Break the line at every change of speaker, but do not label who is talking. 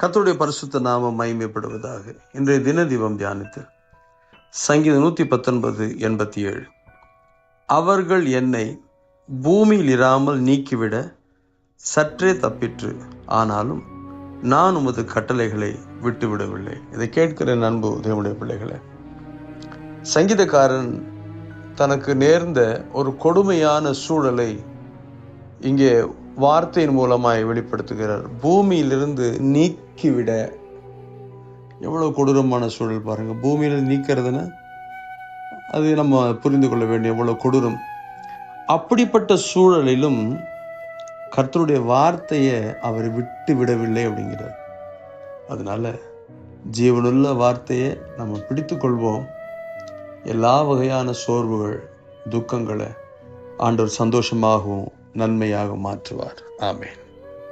கத்தருடைய பரிசுத்த நாமம் மகிமைப்படுவதாக. இன்றைய தின தீபம் தியானித்து சங்கீதம் நூற்றி பத்தொன்பது எண்பத்தி ஏழு அவர்கள் என்னை பூமியில் இராமல் நீக்கிவிட சற்றே தப்பிற்று. ஆனாலும் நான் உமது கட்டளைகளை விட்டுவிடவில்லை. இதை கேட்கிற நண்பு தேவனுடைய பிள்ளைகளை சங்கீதக்காரன் தனக்கு நேர்ந்த ஒரு கொடுமையான சூழலை இங்கே வார்த்தையின் மூலமாய் வெளிப்படுத்துகிறார். பூமியிலிருந்து நீக்கிவிட எவ்வளவு கொடூரமான சூழல் பாருங்க. பூமியிலிருந்து நீக்கிறதுனா அது நம்ம புரிந்து கொள்ள வேண்டிய எவ்வளவு கொடூரம். அப்படிப்பட்ட சூழலிலும் கர்த்தருடைய வார்த்தையை அவர் விட்டு விடவில்லை அப்படிங்கிறார். அதனால ஜீவனுள்ள வார்த்தையை நம்ம பிடித்து கொள்வோம். எல்லா வகையான சோர்வுகள் துக்கங்களை ஆண்டவர் சந்தோஷமாகவும் நன்மையாக மாற்றுவார். ஆமேன்.